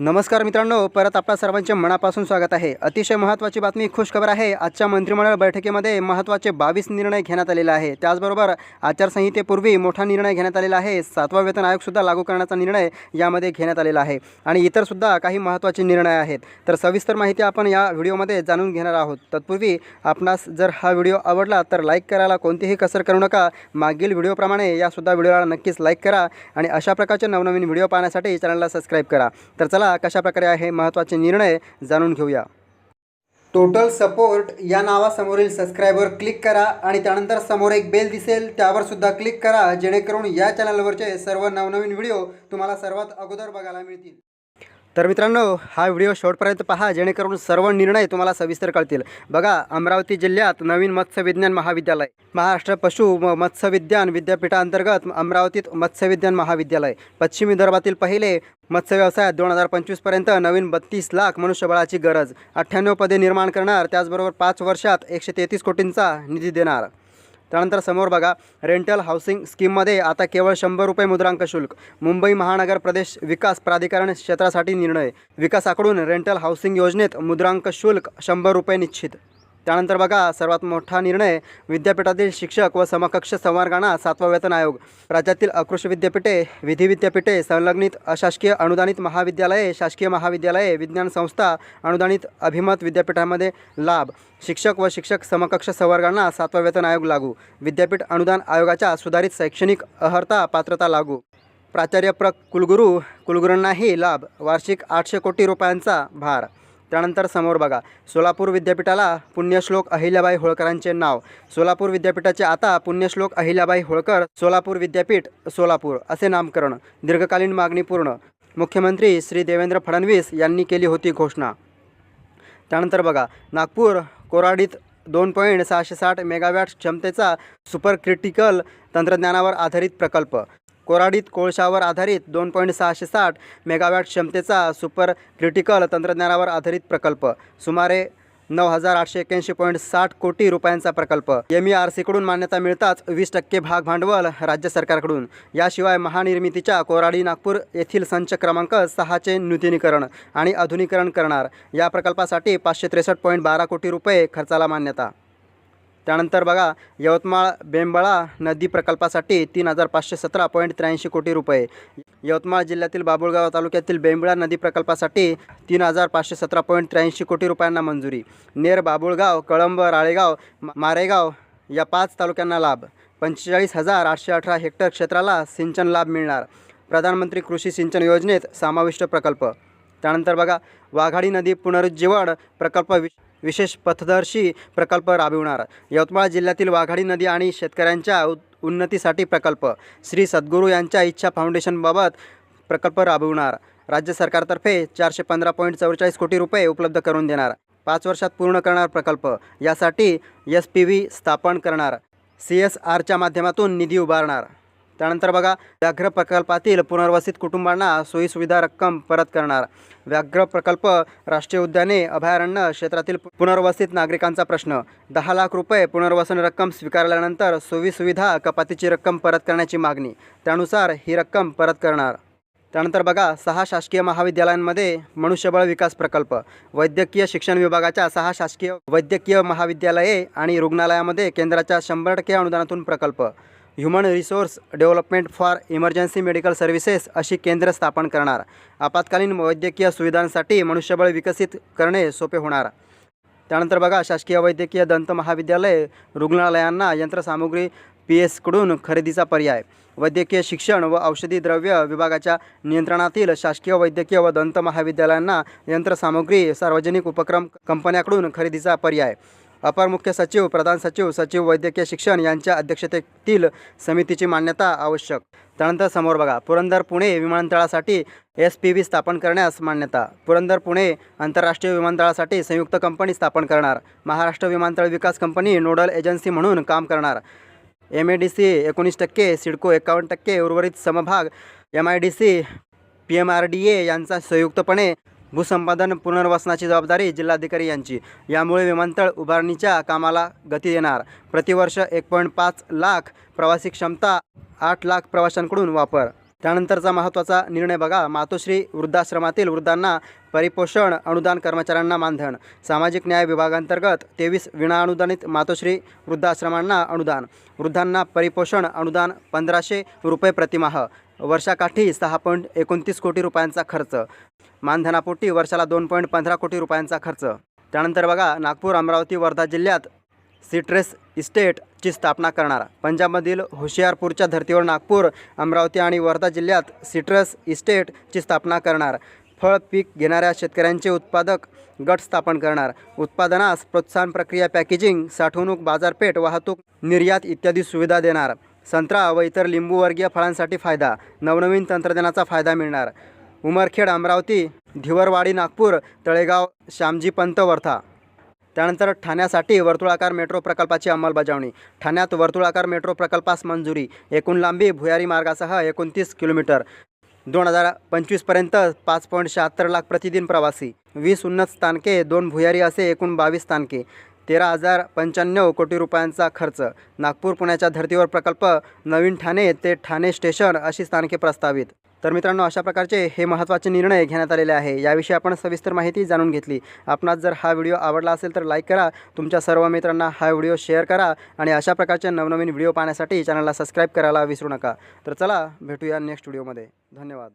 नमस्कार मित्रांनो परत आपल्या सर्वांचे मनापासून स्वागत आहे. अतिशय महत्त्वाची बातमी खुशखबर आहे. आजच्या मंत्रिमंडळ बैठकीमध्ये महत्त्वाचे बावीस निर्णय घेण्यात आलेला आहे त्याचबरोबर आचारसंहितेपूर्वी मोठा निर्णय घेण्यात आलेला आहे. सातवा वेतन आयोगसुद्धा लागू करण्याचा निर्णय यामध्ये घेण्यात आलेला आहे. आणि इतरसुद्धा काही महत्त्वाचे निर्णय आहेत. तर सविस्तर माहिती आपण या व्हिडिओमध्ये जाणून घेणार आहोत. तत्पूर्वी आपणास जर हा व्हिडिओ आवडला तर लाईक करायला कोणतीही कसर करू नका. मागील व्हिडिओप्रमाणे यासुद्धा व्हिडिओला नक्कीच लाईक करा आणि अशा प्रकारचे नवनवीन व्हिडिओ पाहण्यासाठी चॅनलला सबस्क्राईब करा. तर चला कशा प्रकारे आहे महत्त्वाचे निर्णय जाणून घेऊया. टोटल सपोर्ट या नावासमोरील सबस्क्राईबवर क्लिक करा आणि त्यानंतर समोर एक बेल दिसेल त्यावर सुद्धा क्लिक करा जेणेकरून या चॅनलवरचे सर्व नवनवीन व्हिडिओ तुम्हाला सर्वात अगोदर बघायला मिळतील. तर मित्रांनो हा व्हिडिओ शेवटपर्यंत पहा जेणेकरून सर्व निर्णय तुम्हाला सविस्तर कळतील. बघा अमरावती जिल्ह्यात नवीन मत्स्यविज्ञान महाविद्यालय महाराष्ट्र पशु मत्स्यविज्ञान मत्स्य विज्ञान विद्यापीठांतर्गत अमरावतीत मत्स्यविज्ञान महाविद्यालय पश्चिम विदर्भातील पहिले मत्स्य व्यवसायात दोन हजार पंचवीसपर्यंत नवीन बत्तीस लाख मनुष्यबळाची गरज अठ्ठ्याण्णव पदे निर्माण करणार त्याचबरोबर पाच वर्षात एकशे तेहतीस कोटींचा निधी देणार. त्यानंतर समोर बघा रेंटल हाऊसिंग स्कीममध्ये आता केवळ शंभर रुपये मुद्रांक शुल्क. मुंबई महानगर प्रदेश विकास प्राधिकरण क्षेत्रासाठी निर्णय. विकासाकडून रेंटल हाऊसिंग योजनेत मुद्रांक शुल्क शंभर रुपये निश्चित. त्यानंतर बघा सर्वात मोठा निर्णय विद्यापीठातील शिक्षक व समकक्ष संवर्गांना सातवा वेतन आयोग. राज्यातील अकृषी विद्यापीठे विधी विद्यापीठे संलग्नित अशासकीय अनुदानित महाविद्यालये शासकीय महाविद्यालये विज्ञान संस्था अनुदानित अभिमत विद्यापीठामध्ये लाभ. शिक्षक व शिक्षक समकक्ष संवर्गांना सातवा वेतन आयोग लागू. विद्यापीठ अनुदान आयोगाच्या सुधारित शैक्षणिक अर्हता पात्रता लागू. प्राचार्य प्र कुलगुरू कुलगुरूंनाही लाभ. वार्षिक आठशे कोटी रुपयांचा भार. त्यानंतर समोर बघा सोलापूर विद्यापीठाला पुण्यश्लोक अहिल्याबाई होळकरांचे नाव. सोलापूर विद्यापीठाचे आता पुण्यश्लोक अहिल्याबाई होळकर सोलापूर विद्यापीठ सोलापूर असे नामकरण. दीर्घकालीन मागणी पूर्ण. मुख्यमंत्री श्री देवेंद्र फडणवीस यांनी केली होती घोषणा. त्यानंतर बघा नागपूर कोराडीत दोन पॉईंट सहाशे साठ मेगावॅट क्षमतेचा सुपर क्रिटिकल तंत्रज्ञानावर आधारित प्रकल्प. कोराडीत कोळशावर आधारित दोन पॉईंट सहाशे साठ मेगावॅट क्षमतेचा सुपर क्रिटिकल तंत्रज्ञानावर आधारित प्रकल्प. सुमारे नऊ हजार आठशे एक्याऐंशी पॉईंट साठ कोटी रुपयांचा प्रकल्प. एम ई आर सीकडून मान्यता मिळताच वीस टक्के भाग भांडवल राज्य सरकारकडून. याशिवाय महानिर्मितीच्या कोराडी नागपूर येथील संच क्रमांक सहाचे नूतनीकरण आणि आधुनिकरण करणार. या प्रकल्पासाठी पाचशे त्रेसष्ट पॉईंट बारा कोटी रुपये खर्चाला मान्यता. त्यानंतर बघा यवतमाळ बेंबळा नदी प्रकल्पासाठी तीन हजार पाचशे सतरा पॉईंट त्र्याऐंशी कोटी रुपये. यवतमाळ जिल्ह्यातील बाबुळगाव तालुक्यातील बेंबळा नदी प्रकल्पासाठी तीन हजार पाचशे सतरा पॉईंट त्र्याऐंशी कोटी रुपयांना मंजुरी. नेर बाबुळगाव कळंब राळेगाव मा- मारेगाव या पाच तालुक्यांना लाभ. पंचेचाळीस हजार आठशे अठरा हेक्टर क्षेत्राला सिंचन लाभ मिळणार. प्रधानमंत्री कृषी सिंचन योजनेत समाविष्ट प्रकल्प. त्यानंतर बघा वाघाडी नदी पुनरुज्जीवन प्रकल्प वि विशेष पथदर्शी प्रकल्प राबविणार. यवतमाळ जिल्ह्यातील वाघाडी नदी आणि शेतकऱ्यांच्या उ उन्नतीसाठी प्रकल्प. श्री सद्गुरू यांच्या इच्छा फाउंडेशनबाबत प्रकल्प राबविणार. राज्य सरकारतर्फे चारशे पंधरा पॉईंट चौवेचाळीस कोटी रुपये उपलब्ध करून देणार. पाच वर्षात पूर्ण करणार प्रकल्प. यासाठी एस पी व्ही स्थापन करणार. सी एस आरच्या माध्यमातून निधी उभारणार. त्यानंतर बघा व्याघ्र प्रकल्पातील पुनर्वसित कुटुंबांना सोयीसुविधा रक्कम परत करणार. व्याघ्र प्रकल्प राष्ट्रीय उद्याने अभयारण्य क्षेत्रातील पुनर्वसित नागरिकांचा प्रश्न. दहा लाख रुपये पुनर्वसन रक्कम स्वीकारल्यानंतर सोयीसुविधा कपातीची रक्कम परत करण्याची मागणी. त्यानुसार ही रक्कम परत करणार. त्यानंतर बघा सहा शासकीय महाविद्यालयांमध्ये मनुष्यबळ विकास प्रकल्प. वैद्यकीय शिक्षण विभागाच्या सहा शासकीय वैद्यकीय महाविद्यालये आणि रुग्णालयामध्ये केंद्राच्या शंभर टक्के अनुदानातून प्रकल्प. Human resource development for emergency medical services अशी केंद्र स्थापन करणार. आपत्कालीन वैद्यकीय सुविधांसाठी मनुष्यबळ विकसित करणे सोपे होणार. त्यानंतर बघा शासकीय वैद्यकीय दंत महाविद्यालय रुग्णालयांना यंत्रसामुग्री पी एसकडून खरेदीचा पर्याय. वैद्यकीय शिक्षण व औषधी द्रव्य विभागाच्या नियंत्रणातील शासकीय वैद्यकीय व दंत महाविद्यालयांना यंत्रसामुग्री सार्वजनिक उपक्रम कंपन्याकडून खरेदीचा पर्याय. अपर मुख्य सचिव प्रधान सचिव सचिव वैद्यकीय शिक्षण यांच्या अध्यक्षतेतील समितीची मान्यता आवश्यक. त्यानंतर समोर बघा पुरंदर पुणे विमानतळासाठी एस पी व्ही स्थापन करण्यास मान्यता. पुरंदर पुणे आंतरराष्ट्रीय विमानतळासाठी संयुक्त कंपनी स्थापन करणार. महाराष्ट्र विमानतळ विकास कंपनी नोडल एजन्सी म्हणून काम करणार. एम ए डी सी एकोणीस टक्के सिडको एकावन्न टक्के उर्वरित समभाग M I D C P M R D A यांचा संयुक्तपणे भूसंपादन पुनर्वसनाची जबाबदारी जिल्हाधिकारी यांची. यामुळे विमानतळ उभारणीच्या कामाला गती येणार प्रतिवर्ष एक पॉईंट पाच लाख प्रवासी क्षमता आठ लाख प्रवाशांकडून वापर. त्यानंतरचा महत्त्वाचा निर्णय बघा. मातोश्री वृद्धाश्रमातील वृद्धांना परिपोषण अनुदान कर्मचाऱ्यांना मानधन. सामाजिक न्याय विभागांतर्गत तेवीस विनाअनुदानित मातोश्री वृद्धाश्रमांना अनुदान. वृद्धांना परिपोषण अनुदान पंधराशे रुपये प्रतिमाह. वर्षाकाठी सहा पॉईंट एकोणतीस कोटी रुपयांचा खर्च. मानधनापोटी वर्षाला दोन पॉईंट पंधरा कोटी रुपयांचा खर्च. त्यानंतर बघा नागपूर अमरावती वर्धा जिल्ह्यात सिट्रेस इस्टेटची स्थापना करणार. पंजाबमधील होशियारपूरच्या धर्तीवर नागपूर अमरावती आणि वर्धा जिल्ह्यात सिट्रस इस्टेटची स्थापना करणार. फळ पीक घेणाऱ्या शेतकऱ्यांचे उत्पादक गट स्थापन करणार. उत्पादनास प्रोत्साहन प्रक्रिया पॅकेजिंग साठवणूक बाजारपेठ वाहतूक निर्यात इत्यादी सुविधा देणार. संत्रा व इतर लिंबूवर्गीय फळांसाठी फायदा. नवनवीन तंत्रज्ञानाचा फायदा मिळणार. उमरखेड अमरावती धिवरवाडी नागपूर तळेगाव श्यामजी पंत वर्धा. त्यानंतर ठाण्यासाठी वर्तुळाकार मेट्रो प्रकल्पाची अंमलबजावणी. ठाण्यात वर्तुळाकार मेट्रो प्रकल्पास मंजुरी. एकूण लांबी भुयारी मार्गासह एकोणतीस किलोमीटर. दोन हजार पंचवीसपर्यंत पाच पॉईंट शहात्तर लाख प्रतिदिन प्रवासी. वीस उन्नत स्थानके दोन भुयारी असे एकूण बावीस स्थानके. तेरा हजार पंच्याण्णव कोटी रुपयांचा खर्च. नागपूर पुण्याच्या धर्तीवर प्रकल्प नवीन ठाणे ते ठाणे स्टेशन अशी स्थानके प्रस्तावित. तर मित्रांनो अशा प्रकारचे हे महत्त्वाचे निर्णय घेण्यात आलेले आहे. याविषयी आपण सविस्तर माहिती जाणून घेतली. आपणास जर हा व्हिडिओ आवडला असेल तर लाईक करा. तुमच्या सर्व मित्रांना हा व्हिडिओ शेअर करा आणि अशा प्रकारचे नवनवीन व्हिडिओ पाहण्यासाठी चॅनलला सबस्क्राईब करायला विसरू नका. तर चला भेटूया नेक्स्ट व्हिडिओमध्ये. धन्यवाद.